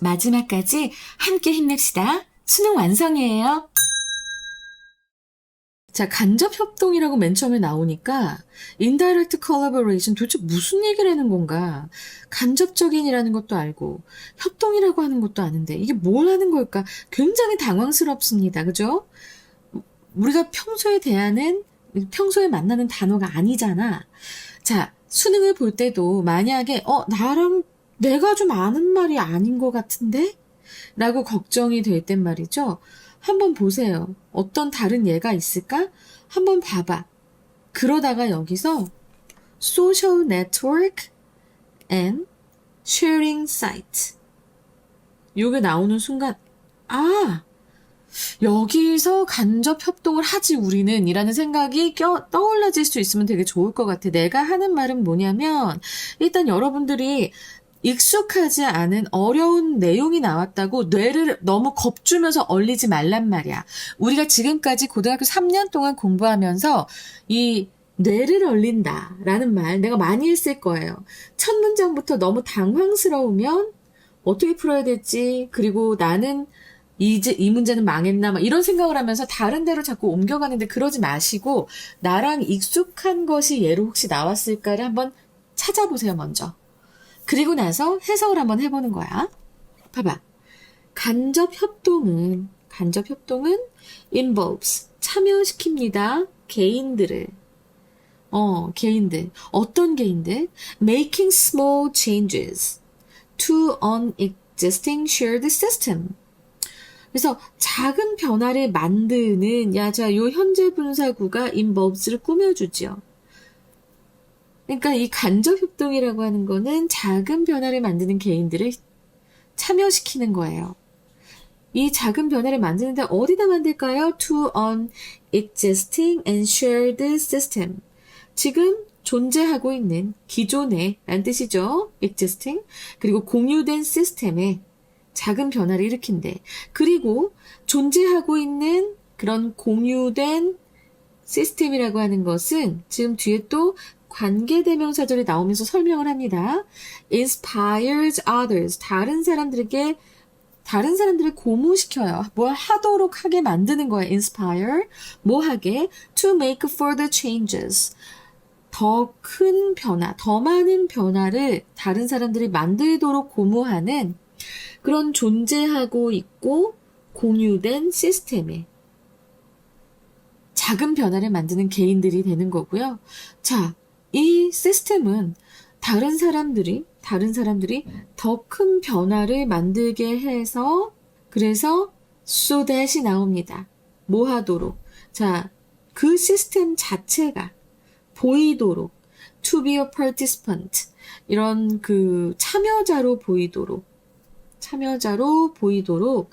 마지막까지 함께 힘냅시다. 수능 완성이에요. 자, 간접 협동이라고 맨 처음에 나오니까 indirect collaboration 도대체 무슨 얘기를 하는 건가? 간접적인이라는 것도 알고 협동이라고 하는 것도 아는데 이게 뭘 하는 걸까? 굉장히 당황스럽습니다. 그죠? 우리가 평소에 대하는 평소에 만나는 단어가 아니잖아. 자, 수능을 볼 때도 만약에 어, 나랑 내가 좀 아는 말이 아닌 것 같은데? 라고 걱정이 될 땐 말이죠. 한번 보세요. 어떤 다른 예가 있을까? 한번 봐봐. 그러다가 여기서 social network and sharing site. 요게 나오는 순간, 아, 여기서 간접 협동을 하지 우리는 이라는 생각이 껴, 떠올라질 수 있으면 되게 좋을 것 같아. 내가 하는 말은 뭐냐면 일단 여러분들이 익숙하지 않은 어려운 내용이 나왔다고 뇌를 너무 겁주면서 얼리지 말란 말이야. 우리가 지금까지 고등학교 3년 동안 공부하면서 이 뇌를 얼린다 라는 말 내가 많이 했을 거예요. 첫 문장부터 너무 당황스러우면 어떻게 풀어야 될지 그리고 나는 이제 이 문제는 망했나 막 이런 생각을 하면서 다른 데로 자꾸 옮겨가는데 그러지 마시고 나랑 익숙한 것이 예로 혹시 나왔을까를 한번 찾아보세요 먼저. 그리고 나서 해석을 한번 해보는 거야. 봐봐. 간접 협동은, 간접 협동은 involves, 참여시킵니다. 개인들을. 어, 개인들. 어떤 개인들? making small changes to an existing shared system. 그래서 작은 변화를 만드는, 야, 자, 요 현재 분사구가 involves를 꾸며주죠. 그러니까 이 간접 협동이라고 하는 거는 작은 변화를 만드는 개인들을 참여시키는 거예요. 이 작은 변화를 만드는데 어디다 만들까요? To an existing and shared system. 지금 존재하고 있는 기존의 라는 뜻이죠. existing. 그리고 공유된 시스템에 작은 변화를 일으킨대. 그리고 존재하고 있는 그런 공유된 시스템이라고 하는 것은 지금 뒤에 또 관계대명사절이 나오면서 설명을 합니다. inspires others. 다른 사람들에게 다른 사람들을 고무시켜요. 뭘 하도록 하게 만드는 거예요. inspire. 뭐 하게? to make further changes. 더 큰 변화, 더 많은 변화를 다른 사람들이 만들도록 고무하는 그런 존재하고 있고 공유된 시스템에 작은 변화를 만드는 개인들이 되는 거고요. 자, 이 시스템은 다른 사람들이 다른 사람들이 더 큰 변화를 만들게 해서 그래서 so that이 나옵니다. 뭐 하도록 자, 그 시스템 자체가 보이도록 to be a participant 이런 그 참여자로 보이도록 참여자로 보이도록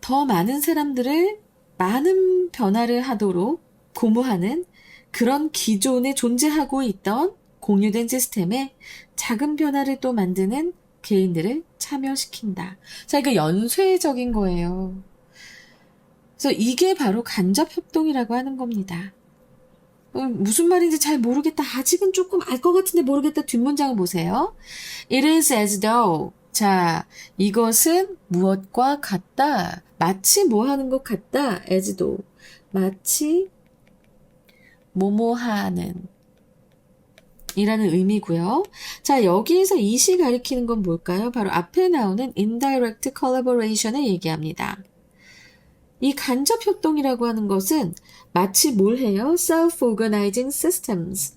더 많은 사람들을 많은 변화를 하도록 고무하는 그런 기존에 존재하고 있던 공유된 시스템에 작은 변화를 또 만드는 개인들을 참여시킨다. 자, 이거 연쇄적인 거예요. 그래서 이게 바로 간접 협동이라고 하는 겁니다. 음, 무슨 말인지 잘 모르겠다. 아직은 조금 알 것 같은데 모르겠다. 뒷문장을 보세요. It is as though. 자, 이것은 무엇과 같다. 마치 뭐 하는 것 같다. as though. 마치 뭐뭐하는 이라는 의미고요. 자, 여기에서 이시 가리키는 건 뭘까요? 바로 앞에 나오는 indirect collaboration을 얘기합니다. 이 간접 협동이라고 하는 것은 마치 뭘 해요? self-organizing systems.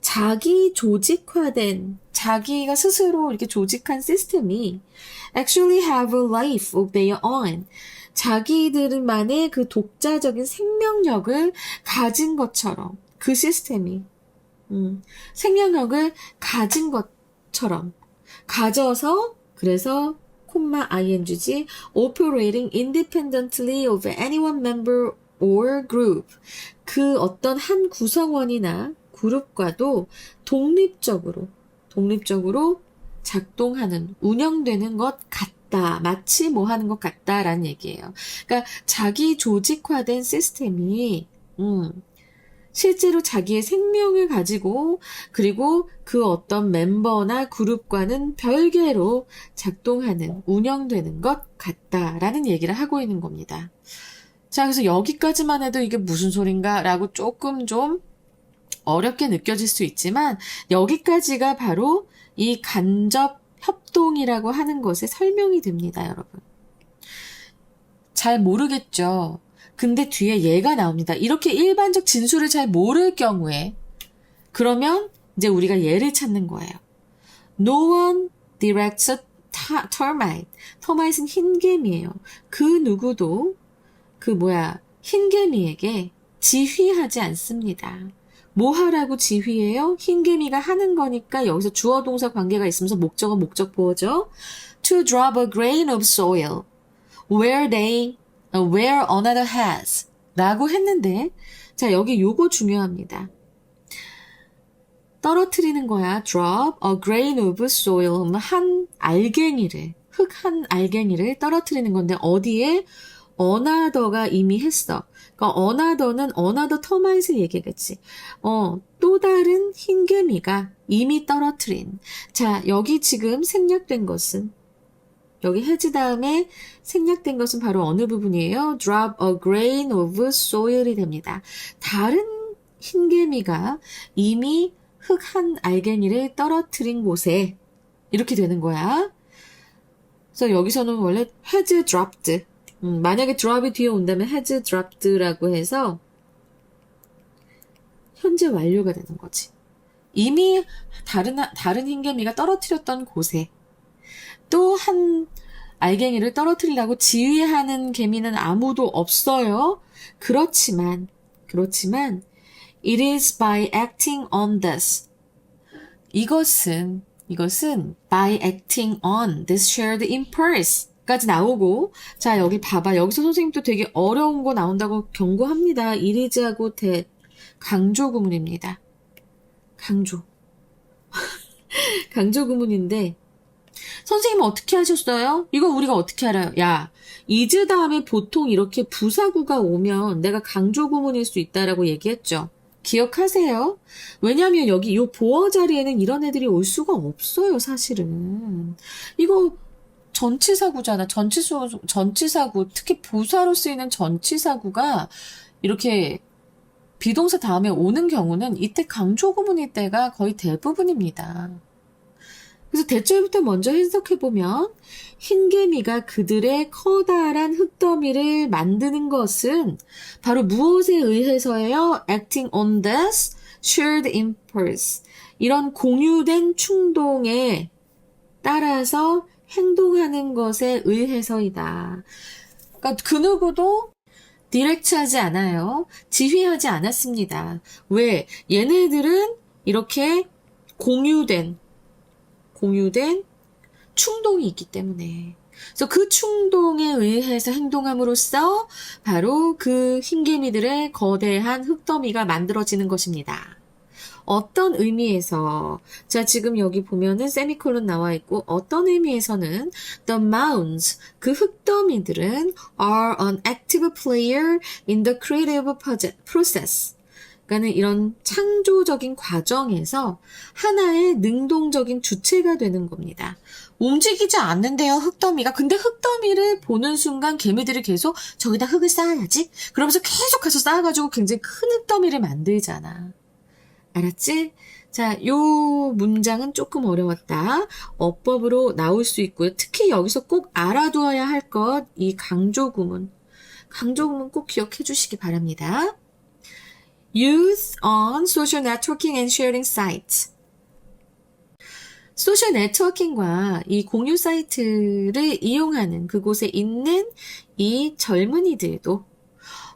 자기 조직화된, 자기가 스스로 이렇게 조직한 시스템이 actually have a life of their own. 자기들만의 그 독자적인 생명력을 가진 것처럼 그 시스템이 음, 생명력을 가진 것처럼 가져서 그래서 콤마 ing지 operating independently of any one member or group 그 어떤 한 구성원이나 그룹과도 독립적으로 독립적으로 작동하는 운영되는 것 같다 마치 뭐 하는 것 같다라는 얘기예요. 그러니까 자기 조직화된 시스템이 음, 실제로 자기의 생명을 가지고 그리고 그 어떤 멤버나 그룹과는 별개로 작동하는, 운영되는 것 같다라는 얘기를 하고 있는 겁니다. 자, 그래서 여기까지만 해도 이게 무슨 소린가 라고 조금 좀 어렵게 느껴질 수 있지만 여기까지가 바로 이 간접 협동이라고 하는 것의 설명이 됩니다, 여러분. 잘 모르겠죠. 근데 뒤에 얘가 나옵니다. 이렇게 일반적 진술을 잘 모를 경우에 그러면 이제 우리가 얘를 찾는 거예요. No one directs a termite. termite은 흰개미예요. 그 누구도 그 뭐야 흰개미에게 지휘하지 않습니다. 뭐 하라고 지휘해요? 흰개미가 하는 거니까 여기서 주어 동사 관계가 있으면서 목적어 목적 보어죠. To drop a grain of soil where they uh, where another has 라고 했는데 자 여기 요거 중요합니다. 떨어뜨리는 거야. drop a grain of soil 한 알갱이를 흙 한 알갱이를 떨어뜨리는 건데 어디에 어나더가 이미 했어. 그러니까 어나더는 어나더 터마이트 얘기겠지. 어, 또 다른 흰개미가 이미 떨어뜨린. 자, 여기 지금 생략된 것은 여기 해지 다음에 생략된 것은 바로 어느 부분이에요? drop a grain of soil이 됩니다. 다른 흰개미가 이미 흙 한 알갱이를 떨어뜨린 곳에 이렇게 되는 거야. 그래서 여기서는 원래 has dropped 음, 만약에 drop이 뒤에 온다면 has dropped라고 해서 현재 완료가 되는 거지. 이미 다른 다른 흰개미가 떨어뜨렸던 곳에 또 한 알갱이를 떨어뜨리려고 지휘하는 개미는 아무도 없어요. 그렇지만 그렇지만 it is by acting on this 이것은 이것은 by acting on this shared impulse 까지 나오고 자 여기 봐봐 여기서 선생님도 되게 어려운 거 나온다고 경고합니다. 이리즈하고 대 강조 구문입니다. 강조 강조 구문인데 선생님 어떻게 하셨어요? 이거 우리가 어떻게 알아요? 야 이즈 다음에 보통 이렇게 부사구가 오면 내가 강조 구문일 수 있다라고 얘기했죠. 기억하세요? 왜냐면 여기 이 보어 자리에는 이런 애들이 올 수가 없어요, 사실은. 이거 전치사구잖아. 전치수, 전치사구. 특히 부사로 쓰이는 전치사구가 이렇게 비동사 다음에 오는 경우는 이때 강조 구문일 때가 거의 대부분입니다. 그래서 대절부터 먼저 해석해보면 흰개미가 그들의 커다란 흙더미를 만드는 것은 바로 무엇에 의해서예요? acting on this shared impulse. 이런 공유된 충동에 따라서 행동하는 것에 의해서이다. 그러니까 그 누구도 디렉트하지 않아요. 지휘하지 않았습니다. 왜? 얘네들은 이렇게 공유된 공유된 충동이 있기 때문에. 그래서 그 충동에 의해서 행동함으로써 바로 그 흰개미들의 거대한 흙더미가 만들어지는 것입니다. 어떤 의미에서 자 지금 여기 보면은 세미콜론 나와 있고 어떤 의미에서는 the mounds 그 흙더미들은 are an active player in the creative process 그러니까는 이런 창조적인 과정에서 하나의 능동적인 주체가 되는 겁니다. 움직이지 않는데요, 흙더미가. 근데 흙더미를 보는 순간 개미들이 계속 저기다 흙을 쌓아야지? 그러면서 계속 가서 쌓아가지고 굉장히 큰 흙더미를 만들잖아. 알았지? 자, 요 문장은 조금 어려웠다. 어법으로 나올 수 있고요. 특히 여기서 꼭 알아두어야 할 것, 이 강조구문. 강조구문 꼭 기억해 주시기 바랍니다. Use on social networking and sharing sites. 소셜 네트워킹과 이 공유 사이트를 이용하는 그곳에 있는 이 젊은이들도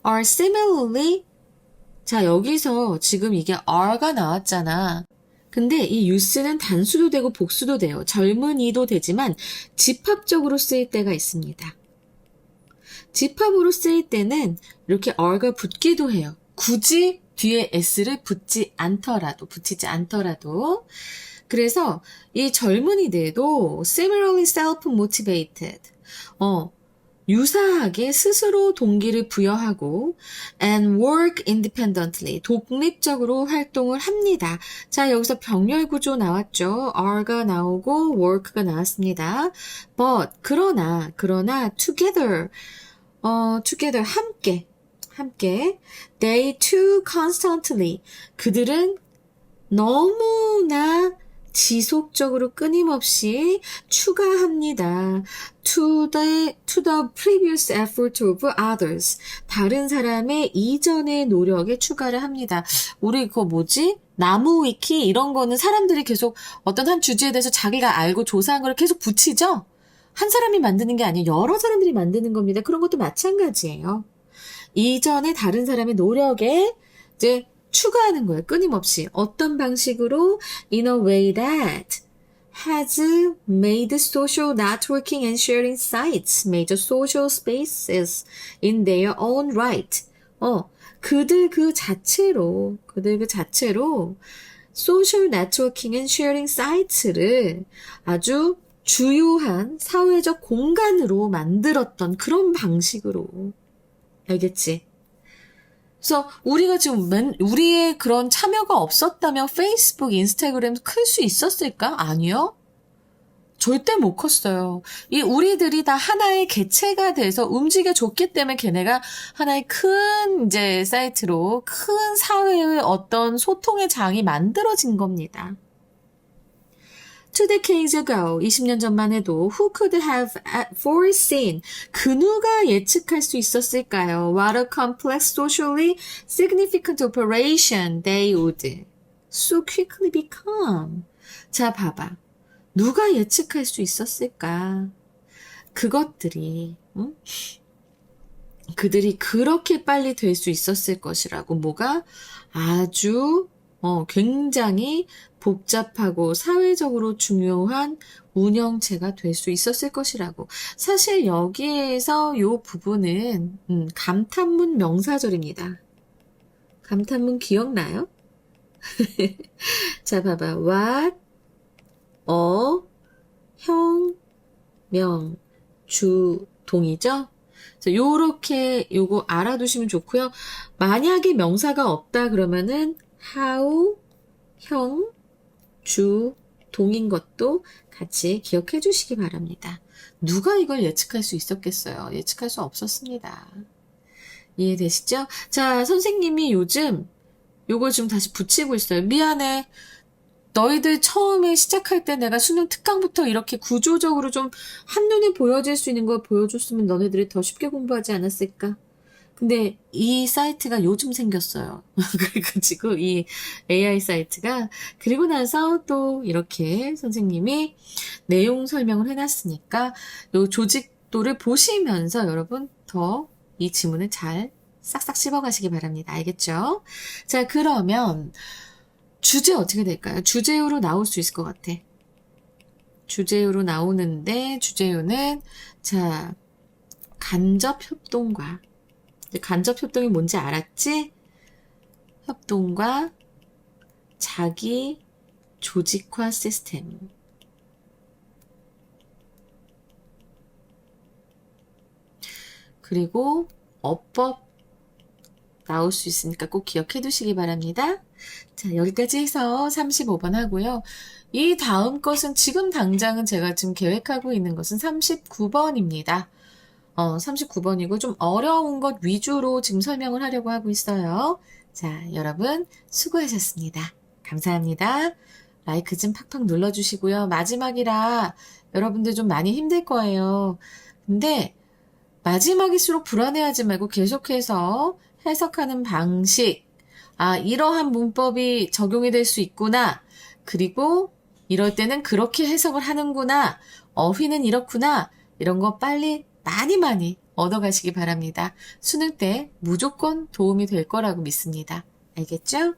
are similarly 자 여기서 지금 이게 are가 나왔잖아. 근데 이 use는 단수도 되고 복수도 돼요. 젊은이도 되지만 집합적으로 쓰일 때가 있습니다. 집합으로 쓰일 때는 이렇게 are가 붙기도 해요. 굳이 뒤에 s를 붙지 않더라도, 붙이지 않더라도. 그래서 이 젊은이들도 similarly self-motivated. 어, 유사하게 스스로 동기를 부여하고 and work independently 독립적으로 활동을 합니다. 자, 여기서 병렬 구조 나왔죠. are가 나오고 work가 나왔습니다. but 그러나 그러나 together 어 together 함께 함께 they too constantly 그들은 너무나 지속적으로 끊임없이 추가합니다. to the, to the previous effort of others. 다른 사람의 이전의 노력에 추가를 합니다. 우리 그거 뭐지? 나무 위키 이런 거는 사람들이 계속 어떤 한 주제에 대해서 자기가 알고 조사한 걸 계속 붙이죠? 한 사람이 만드는 게 아니에요. 여러 사람들이 만드는 겁니다. 그런 것도 마찬가지예요. 이전에 다른 사람의 노력에 이제 추가하는 거예요. 끊임없이. 어떤 방식으로 in a way that has made social networking and sharing sites major social spaces in their own right. 어, 그들 그 자체로, 그들 그 자체로 소셜 네트워킹 앤 쉐어링 사이트를 아주 주요한 사회적 공간으로 만들었던 그런 방식으로. 알겠지? 그래서 우리가 지금 맨, 우리의 그런 참여가 없었다면 페이스북, 인스타그램 클 수 있었을까? 아니요. 절대 못 컸어요. 이 우리들이 다 하나의 개체가 돼서 움직여줬기 때문에 걔네가 하나의 큰 이제 사이트로 큰 사회의 어떤 소통의 장이 만들어진 겁니다. Two decades ago, 20년 전만 해도 who could have foreseen 그 누가 예측할 수 있었을까요? What a complex socially significant operation they would so quickly become. 자, 봐봐. 누가 예측할 수 있었을까? 그것들이, 응? 그들이 그렇게 빨리 될 수 있었을 것이라고 뭐가 아주 어, 굉장히 복잡하고 사회적으로 중요한 운영체가 될 수 있었을 것이라고. 사실 여기에서 요 부분은 음, 감탄문 명사절입니다. 감탄문 기억나요? 자, 봐봐. what, 어, 형, 명, 주, 동이죠? 자, 요렇게 요거 알아두시면 좋고요. 만약에 명사가 없다 그러면은 how, 형, 주, 동인 것도 같이 기억해 주시기 바랍니다. 누가 이걸 예측할 수 있었겠어요? 예측할 수 없었습니다. 이해되시죠? 자, 선생님이 요즘 요걸 지금 다시 붙이고 있어요. 미안해. 너희들 처음에 시작할 때 내가 수능 특강부터 이렇게 구조적으로 좀 한눈에 보여질 수 있는 걸 보여줬으면 너네들이 더 쉽게 공부하지 않았을까? 근데 이 사이트가 요즘 생겼어요. 그래가지고 이 AI 사이트가 그리고 나서 또 이렇게 선생님이 내용 설명을 해놨으니까 요 조직도를 보시면서 여러분 더 이 지문을 잘 싹싹 씹어가시기 바랍니다. 알겠죠? 자, 그러면 주제 어떻게 될까요? 주제어로 나올 수 있을 것 같아. 주제어로 나오는데 주제어는 자 간접 협동과 간접 협동이 뭔지 알았지? 협동과 자기 조직화 시스템. 그리고 어법 나올 수 있으니까 꼭 기억해 두시기 바랍니다. 자, 여기까지 해서 35번 하고요. 이 다음 것은 지금 당장은 제가 지금 계획하고 있는 것은 39번입니다. 어, 39번이고 좀 어려운 것 위주로 지금 설명을 하려고 하고 있어요. 자, 여러분 수고하셨습니다. 감사합니다. 라이크 좀 팍팍 눌러주시고요. 마지막이라 여러분들 좀 많이 힘들 거예요. 근데 마지막일수록 불안해하지 말고 계속해서 해석하는 방식, 아, 이러한 문법이 적용이 될 수 있구나. 그리고 이럴 때는 그렇게 해석을 하는구나. 어휘는 이렇구나. 이런 거 빨리 많이 많이 얻어가시기 바랍니다. 수능 때 무조건 도움이 될 거라고 믿습니다. 알겠죠?